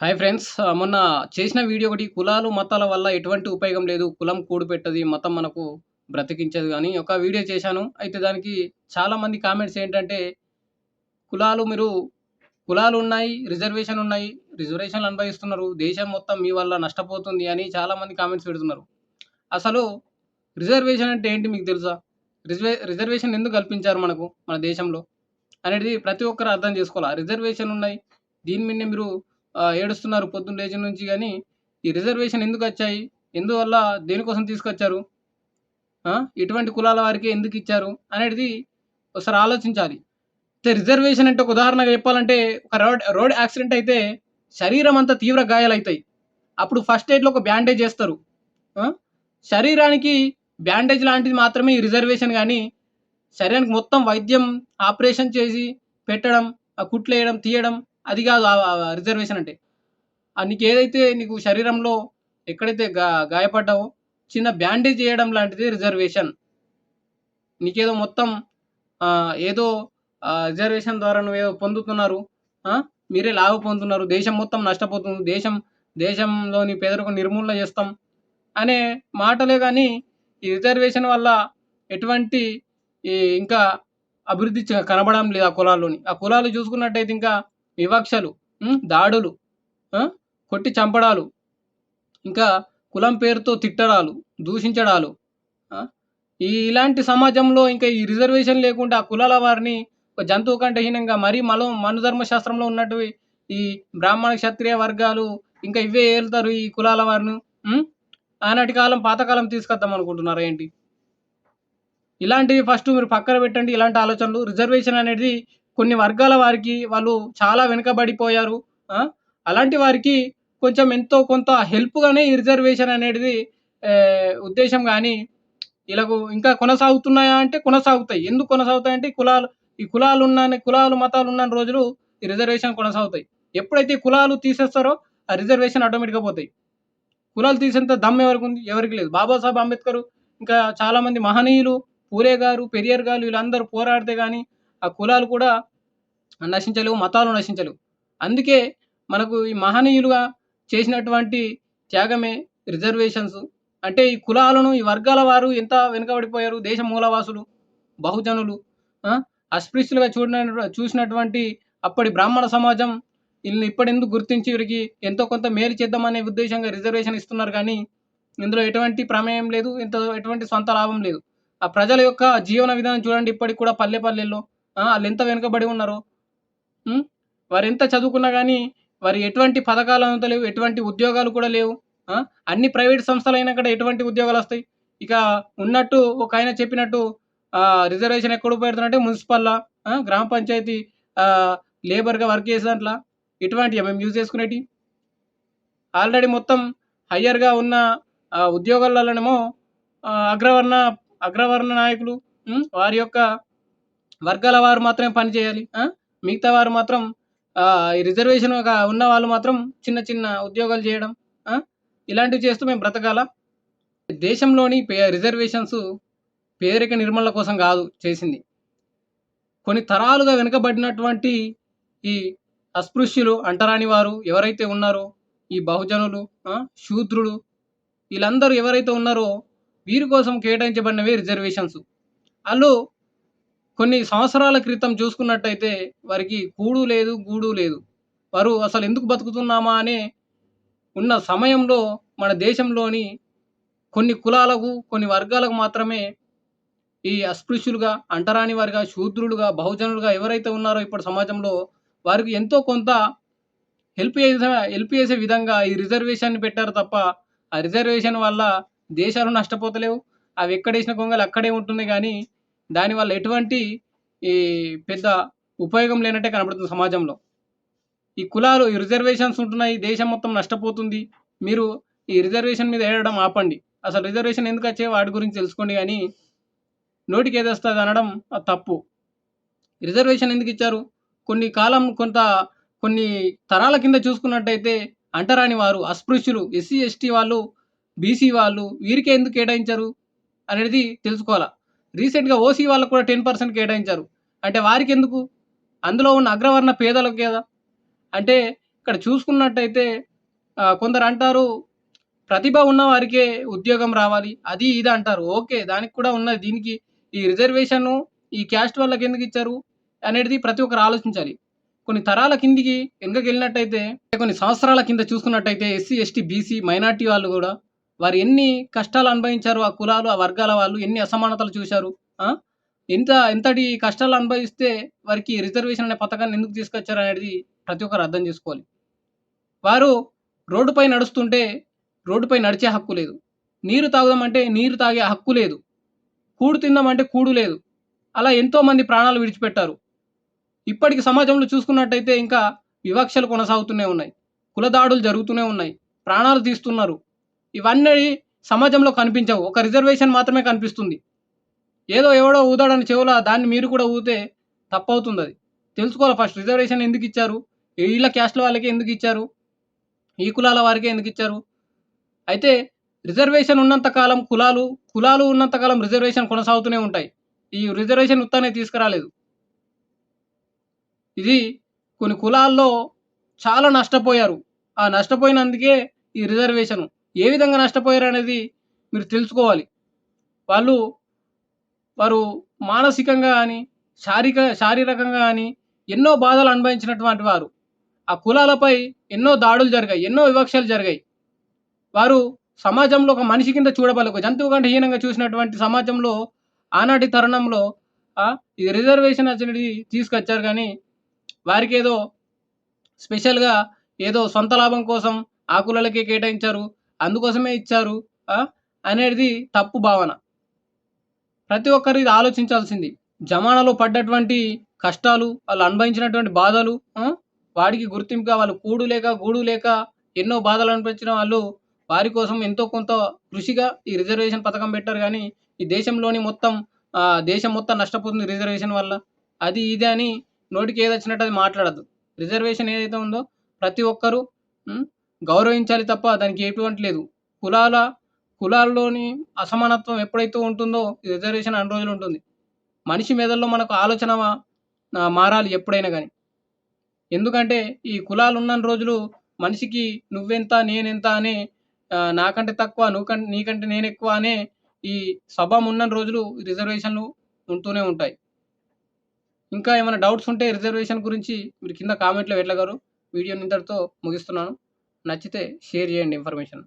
Hi friends మొన్న చేసిన video ఒకటి కులాలు, మతాల వల్ల ఎటువంటి ఉపయోగం లేదు. కులం కూడుపెట్టది, మతం మనకు బ్రతికించదు కానీ ఒక వీడియో చేశాను. అయితే దానికి చాలామంది కామెంట్స్ ఏంటంటే, కులాలు మీరు కులాలు ఉన్నాయి రిజర్వేషన్ ఉన్నాయి. రిజర్వేషన్‌లు అనుభవిస్తున్నారు. దేశం మొత్తం మీ వల్ల నష్టపోతుంది అని చాలామంది కామెంట్స్ పెడుతున్నారు. అసలు రిజర్వేషన్ అంటే ఏంటి మీకు తెలుసా? రిజర్వే రిజర్వేషన్ ఎందుకు కల్పించారు మనకు మన దేశంలో? అనేది ప్రతి ఒక్కరు అర్థం చేసుకోవాలి రిజర్వేషన్ ఉన్నాయి. దీని మీదనే మీరు ఏడుస్తున్నారు పొద్దున్న లేచిన నుంచి కానీ ఈ రిజర్వేషన్ ఎందుకు వచ్చాయి ఎందువల్ల దేనికోసం తీసుకొచ్చారు? ఇటువంటి కులాల వారికి ఎందుకిచ్చారు? అనేది ఒకసారి ఆలోచించాలి. రిజర్వేషన్ అంటే ఒక ఉదాహరణగా చెప్పాలంటే ఒక రోడ్ రోడ్ యాక్సిడెంట్ అయితే శరీరం అంతా తీవ్ర గాయాలైతాయి. అప్పుడు ఫస్ట్ ఎయిడ్‌లో ఒక బ్యాండేజ్ వేస్తారు శరీరానికి బ్యాండేజ్ లాంటిది మాత్రమే ఈ రిజర్వేషన్ కానీ శరీరానికి మొత్తం వైద్యం ఆపరేషన్ చేసి పెట్టడం, ఆ కుట్లేయడం, తీయడం అది కాదు రిజర్వేషన్ అంటే. నీకు ఏదైతే నీకు శరీరంలో ఎక్కడైతే గా గాయపడ్డావో చిన్న బ్యాండేజ్ చేయడం లాంటిది రిజర్వేషన్. నీకేదో మొత్తం ఏదో రిజర్వేషన్ ద్వారా నువ్వేదో పొందుతున్నారు. మీరే లాభ పొందుతున్నారు. దేశం మొత్తం నష్టపోతుంది. దేశం దేశంలోని పేదరికం నిర్మూలన చేస్తాం అనే మాటలే కానీ ఈ రిజర్వేషన్ వల్ల ఎటువంటి ఈ ఇంకా అభివృద్ధి కనబడడం లేదు ఆ కులాల్లోని. ఆ కులాలు చూసుకున్నట్టయితే ఇంకా వివక్షలు, దాడులు, కొట్టి చంపడాలు, ఇంకా కులం పేరుతో తిట్టడాలు, దూషించడాలు. ఈ ఇలాంటి సమాజంలో ఇంకా ఈ రిజర్వేషన్ లేకుండా ఆ కులాల వారిని ఒక జంతువు కంటే హీనంగా మరీ మలం మనుధర్మ శాస్త్రంలో ఉన్నట్టు ఈ బ్రాహ్మణ, క్షత్రియ వర్గాలు ఇంకా ఇవే ఏలుతారు ఈ కులాల వారిని. ఆనాటి కాలం పాతకాలం తీసుకొద్దాం అనుకుంటున్నారా ఏంటి? ఇలాంటివి ఫస్ట్ మీరు పక్కన పెట్టండి ఇలాంటి ఆలోచనలు. రిజర్వేషన్ అనేది కొన్ని వర్గాల వారికి వాళ్ళు చాలా వెనుకబడిపోయారు. అలాంటి వారికి కొంచెం ఎంతో కొంత హెల్ప్‌గానే ఈ రిజర్వేషన్ అనేది ఉద్దేశం కానీ ఇలాగ ఇంకా కొనసాగుతున్నాయా అంటే కొనసాగుతాయి. ఎందుకు కొనసాగుతాయంటే అంటే కులాలు ఈ కులాలు ఉన్న కులాలు, మతాలు ఉన్న రోజులు ఈ రిజర్వేషన్ కొనసాగుతాయి. ఎప్పుడైతే కులాలు తీసేస్తారో ఆ రిజర్వేషన్ ఆటోమేటిక్‌గా పోతాయి. కులాలు తీసేంత దమ్ ఎవరికుంది? ఎవరికీ లేదు. బాబాసాహెబ్ అంబేద్కర్ ఇంకా చాలామంది మహనీయులు, పూరే గారు, పెరియర్ గారు వీళ్ళందరూ పోరాడితే కానీ ఆ కులాలు కూడా నశించలేవు. మతాలు నశించలేవు. అందుకే మనకు ఈ మహనీయులుగా చేసినటువంటి త్యాగమే రిజర్వేషన్స్. అంటే ఈ కులాలను, ఈ వర్గాల వారు ఎంత వెనుకబడిపోయారు. దేశ మూలవాసులు, బహుజనులు, అస్పృశ్యులుగా చూడన చూసినటువంటి అప్పటి బ్రాహ్మణ సమాజం వీళ్ళని ఇప్పుడెందుకు గుర్తించి వీరికి ఎంతో కొంత మేలు చేద్దామనే ఉద్దేశంగా రిజర్వేషన్ ఇస్తున్నారు కానీ ఇందులో ఎటువంటి ప్రమేయం లేదు. ఇంత ఎటువంటి సొంత లాభం లేదు. ఆ ప్రజల యొక్క జీవన విధానం చూడండి ఇప్పటికి కూడా పల్లె పల్లెల్లో వాళ్ళు ఎంత వెనుకబడి ఉన్నారు? వారు వారెంత చదువుకున్నా కానీ వారి ఎటువంటి పథకాలు లేవు ఎటువంటి ఉద్యోగాలు కూడా లేవు. అన్ని ప్రైవేట్ సంస్థలు అయినా కూడా ఎటువంటి ఉద్యోగాలు వస్తాయి? ఇక ఉన్నట్టు ఒక ఆయన చెప్పినట్టు రిజర్వేషన్ ఎక్కడ ఉపయోగపడుతుందంటే మున్సిపల్‌లా, గ్రామ పంచాయతీ లేబర్‌గా వర్క్ చేసే దాంట్లో. ఎటువంటి మేము యూజ్ చేసుకునేటి ఆల్రెడీ మొత్తం హయ్యర్‌గా ఉన్న ఉద్యోగాలలోనేమో అగ్రవర్ణ అగ్రవర్ణ నాయకులు వారి యొక్క వర్గాల వారు మాత్రమే పని చేయాలి. మిగతా వారు మాత్రం రిజర్వేషన్ ఉన్న వాళ్ళు మాత్రం చిన్న చిన్న ఉద్యోగాలు చేయడం. ఇలాంటివి చేస్తూ మేము బ్రతకాల దేశంలోని పే రిజర్వేషన్స్ పేదరిక నిర్మూలన కోసం కాదు చేసింది. కొన్ని తరాలుగా వెనుకబడినటువంటి ఈ అస్పృశ్యులు, అంటరాని వారు ఎవరైతే ఉన్నారో ఈ బహుజనులు, శూద్రులు వీళ్ళందరూ ఎవరైతే ఉన్నారో వీరి కోసం కేటాయించబడినవే రిజర్వేషన్స్. వాళ్ళు కొన్ని సంవత్సరాల క్రితం చూసుకున్నట్టయితే వారికి కూడు లేదు, గూడు లేదు. వారు అసలు ఎందుకు బతుకుతున్నామా అనే ఉన్న సమయంలో మన దేశంలోని కొన్ని కులాలకు, కొన్ని వర్గాలకు మాత్రమే ఈ అస్పృశ్యులుగా, అంటరాని వారిగా శూద్రులుగా, బహుజనులుగా ఎవరైతే ఉన్నారో ఇప్పటి సమాజంలో వారికి ఎంతో కొంత హెల్ప్ చేసే హెల్ప్ చేసే విధంగా ఈ రిజర్వేషన్ పెట్టారు తప్ప, ఆ రిజర్వేషన్ వల్ల దేశాలు నష్టపోతలేవు. అవి ఎక్కడేసిన కొంగలు అక్కడే ఉంటుంది కానీ దానివల్ల ఎటువంటి ఈ పెద్ద ఉపయోగం లేనట్టే కనబడుతుంది సమాజంలో. ఈ కులాలు, ఈ రిజర్వేషన్స్ ఉంటున్నాయి. దేశం మొత్తం నష్టపోతుంది. మీరు ఈ రిజర్వేషన్ మీద ఏడడం ఆపండి. అసలు రిజర్వేషన్ ఎందుకు వచ్చే వాటి గురించి తెలుసుకోండి అని నోటికి ఏదొస్తుంది అనడం అది తప్పు. రిజర్వేషన్ ఎందుకు ఇచ్చారు కొన్ని కాలం కొంత కొన్ని తరాల కింద చూసుకున్నట్టయితే అంటరాని వారు, అస్పృశ్యులు, ఎస్సీ, ఎస్టీ వాళ్ళు, బీసీ వాళ్ళు వీరికే ఎందుకు కేటాయించారు? అనేది తెలుసుకోవాలా రీసెంట్‌గా ఓసీ వాళ్ళకి కూడా 10% కేటాయించారు. అంటే వారికెందుకు? అందులో ఉన్న అగ్రవర్ణ పేదలకు కదా అంటే ఇక్కడ చూసుకున్నట్టయితే కొందరు అంటారు ప్రతిభ ఉన్న వారికే ఉద్యోగం రావాలి. అది ఇది అంటారు. ఓకే. దానికి కూడా ఉన్నది. దీనికి ఈ రిజర్వేషను ఈ క్యాస్ట్ వాళ్ళకి ఎందుకు ఇచ్చారు అనేది ప్రతి ఒక్కరు ఆలోచించాలి. కొన్ని తరాల కిందికి వెనకకెళ్ళినట్టయితే కొన్ని సంవత్సరాల కింద చూసుకున్నట్టయితే ఎస్సీ, ఎస్టీ, బీసీ, మైనారిటీ వాళ్ళు కూడా వారు ఎన్ని కష్టాలు అనుభవించారు. ఆ కులాలు, ఆ వర్గాల వాళ్ళు ఎన్ని అసమానతలు చూశారు. ఇంత ఎంత ఎంతటి కష్టాలు అనుభవిస్తే వారికి రిజర్వేషన్ అనే పథకాన్ని ఎందుకు తీసుకొచ్చారనేది ప్రతి ఒక్కరు అర్థం చేసుకోవాలి. వారు రోడ్డుపై నడుస్తుంటే రోడ్డుపై నడిచే హక్కు లేదు. నీరు తాగుదామంటే నీరు తాగే హక్కు లేదు. కూడు తిందామంటే కూడు లేదు. అలా ఎంతోమంది ప్రాణాలు విడిచిపెట్టారు. ఇప్పటికి సమాజంలో చూసుకున్నట్టయితే ఇంకా వివక్షలు కొనసాగుతూనే ఉన్నాయి. కుల దాడులు జరుగుతూనే ఉన్నాయి. ప్రాణాలు తీస్తున్నారు. ఇవన్నీ సమాజంలో కనిపించవు. ఒక రిజర్వేషన్ మాత్రమే కనిపిస్తుంది. ఏదో ఎవడో ఊదాడని చెవుల దాన్ని మీరు కూడా ఊగితే అది తెలుసుకోవాలి ఫస్ట్ రిజర్వేషన్ ఎందుకు ఇచ్చారు వీళ్ళ క్యాస్ట్‌ల వాళ్ళకే ఎందుకిచ్చారు? ఈ కులాల వారికే ఎందుకు ఇచ్చారు అయితే రిజర్వేషన్ ఉన్నంతకాలం కులాలు, కులాలు ఉన్నంతకాలం రిజర్వేషన్ కొనసాగుతూనే ఉంటాయి. ఈ రిజర్వేషన్ ఉత్తానే తీసుకురాలేదు. ఇది కొన్ని కులాల్లో చాలా నష్టపోయారు. ఆ నష్టపోయినందుకే ఈ రిజర్వేషను. ఏ విధంగా నష్టపోయారు అనేది మీరు తెలుసుకోవాలి. వాళ్ళు వారు మానసికంగా కానీ శారీరక శారీరకంగా కానీ ఎన్నో బాధలు అనుభవించినటువంటి వారు. ఆ కులాలపై ఎన్నో దాడులు జరిగాయి. ఎన్నో వివక్షలు జరిగాయి. వారు సమాజంలో ఒక మనిషి కింద చూడబలి ఒక జంతువు కంటే హీనంగా చూసినటువంటి సమాజంలో ఆనాటి తరుణంలో ఈ రిజర్వేషన్ అనేది తీసుకొచ్చారు వారికి ఏదో స్పెషల్‌గా ఏదో సొంత లాభం కోసం ఆ కులాలకే కేటాయించారు. అందుకోసమే ఇచ్చారు. అనేది తప్పు భావన. ప్రతి ఒక్కరు ఇది ఆలోచించాల్సింది. జమానాలో పడ్డటువంటి కష్టాలు, వాళ్ళు అనుభవించినటువంటి బాధలు వాడికి గుర్తింపుగా వాళ్ళు కూడు లేక, గూడు లేక ఎన్నో బాధలు అనిపించిన వాళ్ళు వారి కోసం ఎంతో కొంత కృషిగా ఈ రిజర్వేషన్ పథకం పెట్టారు కానీ ఈ దేశంలోని మొత్తం దేశం మొత్తం నష్టపోతుంది రిజర్వేషన్ వల్ల. అది ఇది అని నోటికి ఏదొచ్చినట్టు అది మాట్లాడదు రిజర్వేషన్ ఏదైతే ఉందో ప్రతి ఒక్కరు గౌరవించాలి తప్ప దానికి ఎటువంటి లేదు. కులాల కులాల్లోని అసమానత్వం ఎప్పుడైతే ఉంటుందో ఈ రిజర్వేషన్ అన్ని రోజులు ఉంటుంది. మనిషి మెదడులో మనకు ఆలోచన మారాలి ఎప్పుడైనా కానీ ఎందుకంటే ఈ కులాలు ఉన్న రోజులు మనిషికి నువ్వెంత, నేనెంత అనే నాకంటే తక్కువ, నువ్వు కంటే నీకంటే నేనెక్కువ అనే ఈ స్వభావం ఉన్న రోజులు రిజర్వేషన్‌లు ఉంటూనే ఉంటాయి. ఇంకా ఏమైనా డౌట్స్ ఉంటే రిజర్వేషన్ గురించి మీరు కింద కామెంట్‌లో వెళ్ళగలరు వీడియో ఇంతటితో ముగిస్తున్నాను. నచ్చితే షేర్ చేయండి ఇన్ఫర్మేషన్.